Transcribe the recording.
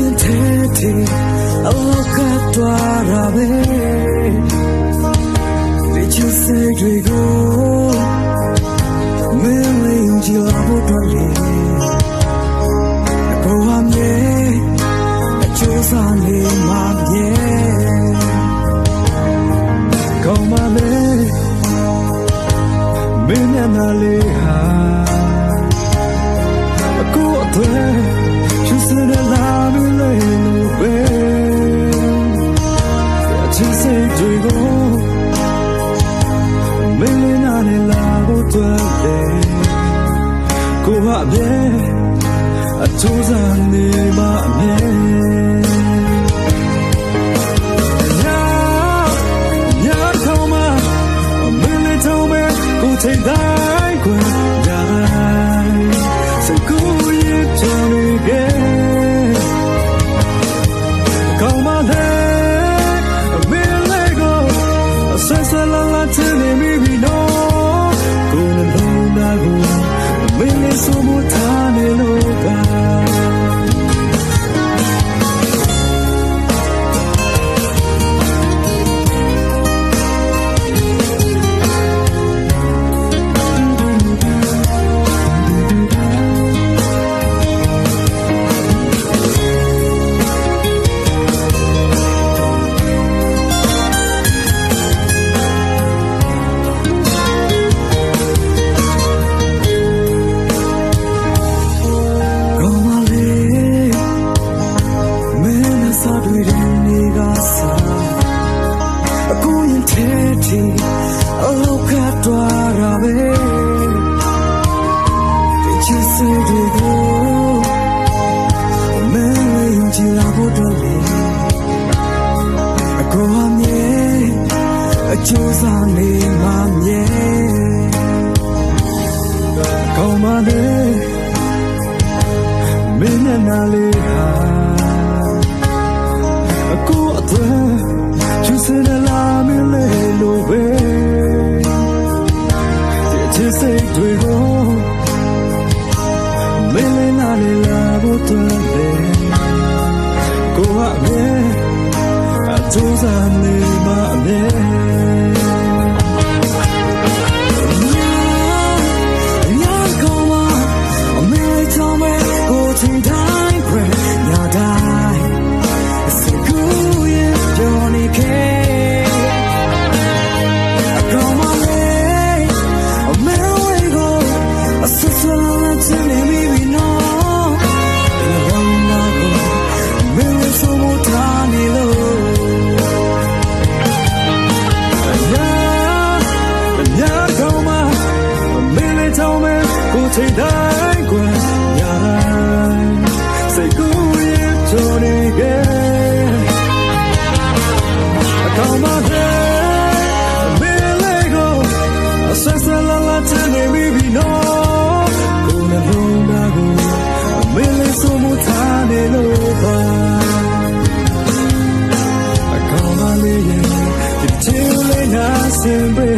ရင်ထဲထဲအလောကတော်ရပဲဒီချစ်စိတ်တွေကိုမင်းလေးကြည်လာဖို့တော်လေဘဝမြဲအကျိုးစားနေမှာမြဲကောင်းပါလေမင်းမျက်နှာလေးဟာအခုအသွေး Just let it out. တ်တွေကိုမင်းလေးနာနဲ့လာဖို့တွေ့တယ်ကိုကအမြဲအထူးစားနေမှအမြဲညထောင်မှာမင်းလေးထောင်မဲ့ကိုထိန်တို တွေ့တဲ့နေ့ကစားအခုရင်ထဲတီအလောက်ကတွားတာပဲဒီချစ်စိတ်တွေကိုမင်းလေးယုံကြည်လာဖို့တော့လေအကောအမြဲအကျိုးစားနေမှမြဲကောင်းပါလေမင်းမျက်နှာလေးဟာ တ်တွေကိုမင်းလေးနာလေးလာဖို့တွေ့တယ်ကိုကအမြဲအထူးစားနေမှအမြဲ ချိန်တိုင်းကွယ်ညာစိတ်ကိုရချိုးနေခဲ့အကောင်မတဲ့အမေလေးကိုအဆက်ဆက်လာလာချင်နေပြီနော်ကိုယ်နဲ့လုံးတာကိုအမေလေးဆိုမထားနေလို့ပါအကောင်မလေးရဲ့ဒီချီလေးနာစင်ပဲ